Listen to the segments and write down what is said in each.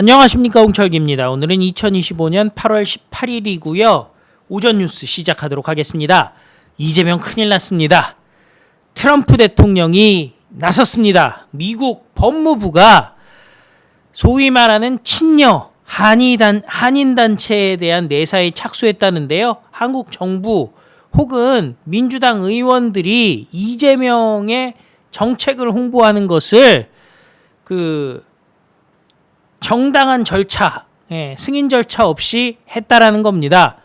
안녕하십니까 홍철기입니다. 오늘은 2025년 8월 18일이고요. 오전 뉴스 시작하도록 하겠습니다. 이재명 큰일 났습니다. 트럼프 대통령이 나섰습니다. 미국 법무부가 소위 말하는 친여 한이단 한인 단체에 대한 내사에 착수했다는데요. 한국 정부 혹은 민주당 의원들이 이재명의 정책을 홍보하는 것을 그 정당한 절차, 예, 승인 절차 없이 했다라는 겁니다.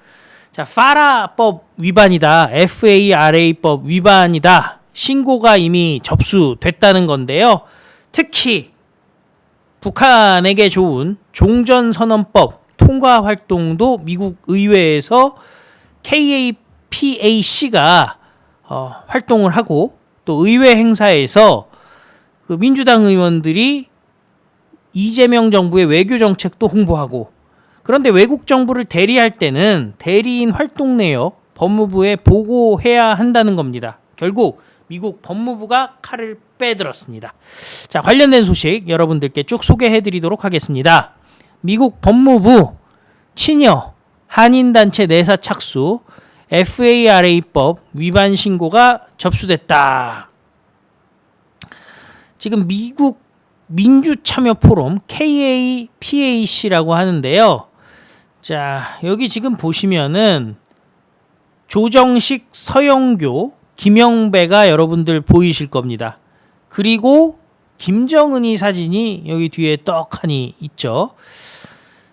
자, 파라법 위반이다. FARA법 위반이다. 신고가 이미 접수됐다는 건데요. 특히 북한에게 좋은 종전선언법 통과 활동도 미국 의회에서 KAPAC가 어, 활동을 하고 또 의회 행사에서 그 민주당 의원들이 이재명 정부의 외교 정책도 홍보하고 그런데 외국 정부를 대리할 때는 대리인 활동 내역 법무부에 보고해야 한다는 겁니다. 결국 미국 법무부가 칼을 빼들었습니다. 자, 관련된 소식 여러분들께 쭉 소개해 드리도록 하겠습니다. 미국 법무부 친여 한인단체 내사 착수 FARA법 위반 신고가 접수됐다. 지금 미국 민주참여 포럼 KAPAC라고 하는데요. 자, 여기 지금 보시면은 조정식, 서영교, 김영배가 여러분들 보이실 겁니다. 그리고 김정은이 사진이 여기 뒤에 떡하니 있죠.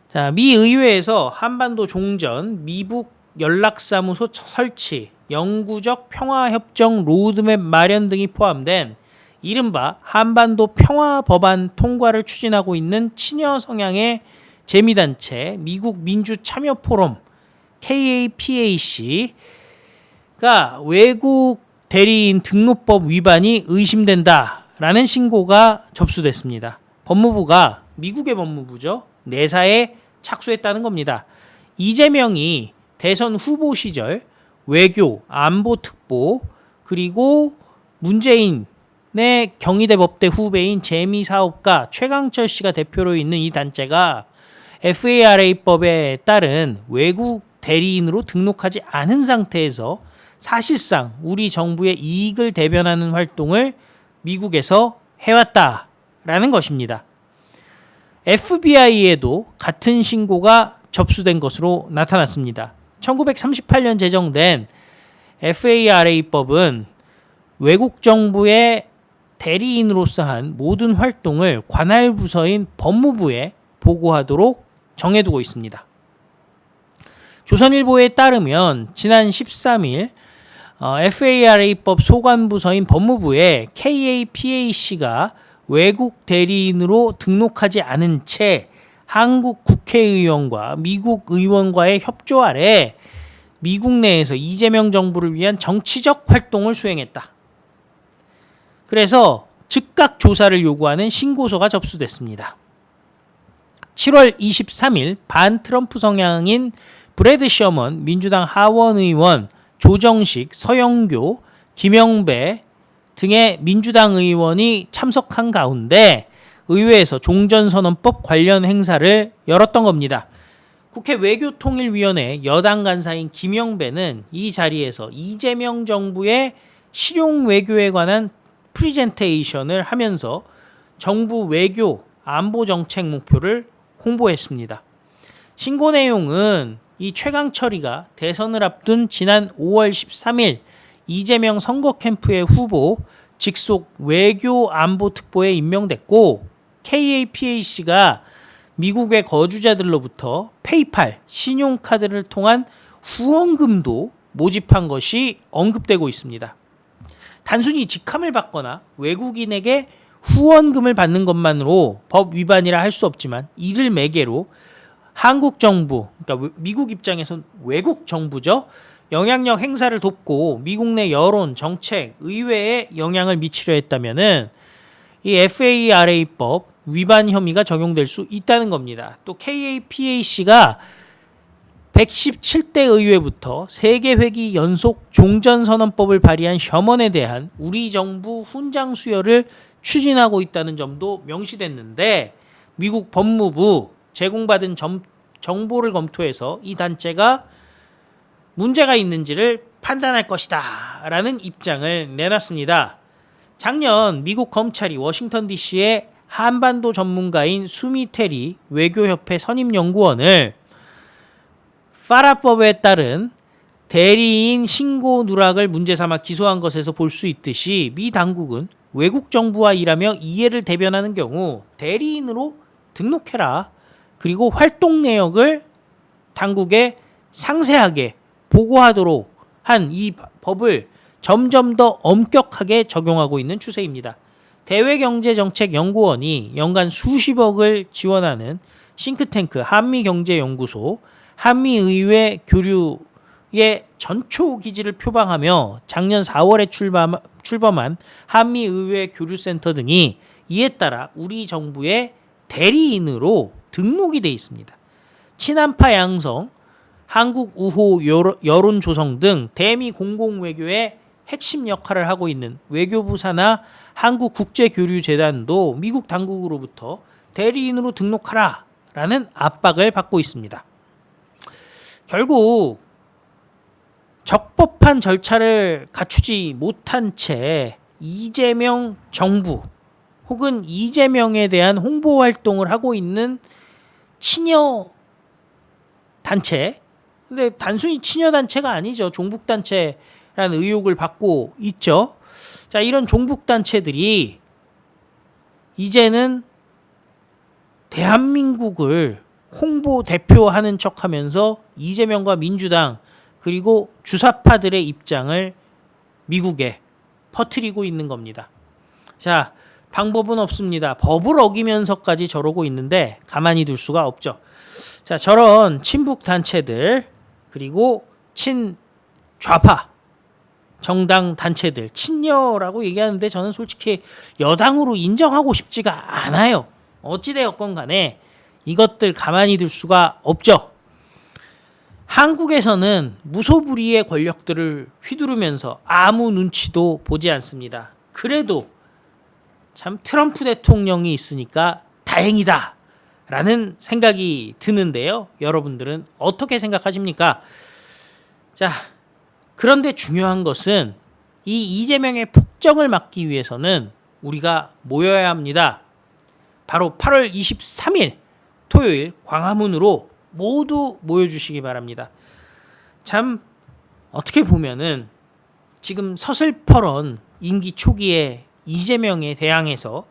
자, 미 의회에서 한반도 종전, 미북 연락사무소 설치, 영구적 평화협정 로드맵 마련 등이 포함된 이른바 한반도 평화 법안 통과를 추진하고 있는 친여 성향의 재미단체 미국 민주 참여 포럼 KAPAC가 외국 대리인 등록법 위반이 의심된다라는 신고가 접수됐습니다. 법무부가 미국의 법무부죠. 내사에 착수했다는 겁니다. 이재명이 대선 후보 시절 외교, 안보 특보 그리고 문재인 내 경희대 법대 후배인 재미 사업가 최강철 씨가 대표로 있는 이 단체가 FARA법에 따른 외국 대리인으로 등록하지 않은 상태에서 사실상 우리 정부의 이익을 대변하는 활동을 미국에서 해왔다라는 것입니다. FBI에도 같은 신고가 접수된 것으로 나타났습니다. 1938년 제정된 FARA법은 외국 정부의 대리인으로서 한 모든 활동을 관할 부서인 법무부에 보고하도록 정해두고 있습니다. 조선일보에 따르면 지난 13일 어, FARA법 소관부서인 법무부에 KAPAC가 외국 대리인으로 등록하지 않은 채 한국 국회의원과 미국 의원과의 협조 아래 미국 내에서 이재명 정부를 위한 정치적 활동을 수행했다. 그래서 즉각 조사를 요구하는 신고서가 접수됐습니다. 7월 23일 반 트럼프 성향인 브래드 셔먼 민주당 하원 의원 조정식, 서영교, 김영배 등의 민주당 의원이 참석한 가운데 의회에서 종전선언법 관련 행사를 열었던 겁니다. 국회 외교통일위원회 여당 간사인 김영배는 이 자리에서 이재명 정부의 실용 외교에 관한 프리젠테이션을 하면서 정부 외교 안보 정책 목표를 홍보했습니다. 신고 내용은 이 최강철이가 대선을 앞둔 지난 5월 13일 이재명 선거 캠프의 후보 직속 외교 안보 특보에 임명됐고 KAPAC가 미국의 거주자들로부터 페이팔 신용카드를 통한 후원금도 모집한 것이 언급되고 있습니다. 단순히 직함을 받거나 외국인에게 후원금을 받는 것만으로 법 위반이라 할 수 없지만 이를 매개로 한국 정부, 그러니까 미국 입장에선 외국 정부죠. 영향력 행사를 돕고 미국 내 여론, 정책, 의회에 영향을 미치려 했다면은 이 FARA법 위반 혐의가 적용될 수 있다는 겁니다. 또 KAPAC가 117대 의회부터 세계 회기 연속 종전 선언법을 발의한 셔먼에 대한 우리 정부 훈장 수여를 추진하고 있다는 점도 명시됐는데 미국 법무부 제공받은 점- 정보를 검토해서 이 단체가 문제가 있는지를 판단할 것이다. 라는 입장을 내놨습니다. 작년 미국 검찰이 워싱턴 DC의 한반도 전문가인 수미 테리 외교협회 선임연구원을 파라법에 따른 대리인 신고 누락을 문제 삼아 기소한 것에서 볼 수 있듯이 미 당국은 외국 정부와 일하며 이해를 대변하는 경우 대리인으로 등록해라. 그리고 활동 내역을 당국에 상세하게 보고하도록 한 이 법을 점점 더 엄격하게 적용하고 있는 추세입니다. 대외경제정책연구원이 연간 수십억을 지원하는 싱크탱크 한미경제연구소 한미의회 교류의 전초 기지를 표방하며 작년 4월에 출범, 출범한 한미의회 교류센터 등이 이에 따라 우리 정부의 대리인으로 등록이 돼 있습니다. 친한파 양성, 한국 우호 여론- 조성 등 대미 공공 외교의 핵심 역할을 하고 있는 외교부 산하 한국 국제 교류 재단도 미국 당국으로부터 대리인으로 등록하라라는 압박을 받고 있습니다. 결국 적법한 절차를 갖추지 못한 채 이재명 정부 혹은 이재명에 대한 홍보 활동을 하고 있는 친여 단체. 근데 단순히 친여 단체가 아니죠. 종북 단체라는 의혹을 받고 있죠. 자 이런 종북 단체들이 이제는 대한민국을 홍보 대표하는 척 하면서 이재명과 민주당 그리고 주사파들의 입장을 미국에 퍼뜨리고 있는 겁니다. 자, 방법은 없습니다. 법을 어기면서까지 저러고 있는데 가만히 둘 수가 없죠. 자, 저런 친북 단체들 그리고 친 좌파 정당 단체들 친여라고 얘기하는데 저는 솔직히 여당으로 인정하고 싶지가 않아요. 어찌되었건 간에 이것들 가만히 둘 수가 없죠. 한국에서는 무소불위의 권력들을 휘두르면서 아무 눈치도 보지 않습니다. 그래도 참 트럼프 대통령이 있으니까 다행이다. 라는 생각이 드는데요. 여러분들은 어떻게 생각하십니까? 자, 그런데 중요한 것은 이 이재명의 폭정을 막기 위해서는 우리가 모여야 합니다. 바로 8월 23일 토요일 광화문으로 모두 모여주시기 바랍니다. 참 어떻게 보면은 지금 서슬퍼런 임기 초기에 이재명에 대항해서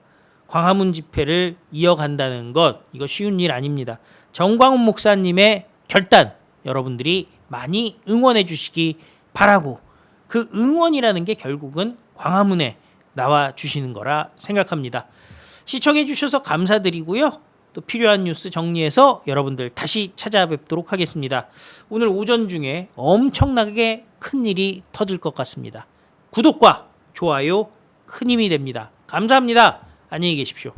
광화문 집회를 이어간다는 것 이거 쉬운 일 아닙니다. 정광훈 목사님의 결단 여러분들이 많이 응원해 주시기 바라고 그 응원이라는 게 결국은 광화문에 나와 주시는 거라 생각합니다. 시청해 주셔서 감사드리고요. 또 필요한 뉴스 정리해서 여러분들 다시 찾아뵙도록 하겠습니다. 오늘 오전 중에 엄청나게 큰 일이 터질 것 같습니다. 구독과 좋아요 큰 힘이 됩니다. 감사합니다. 안녕히 계십시오.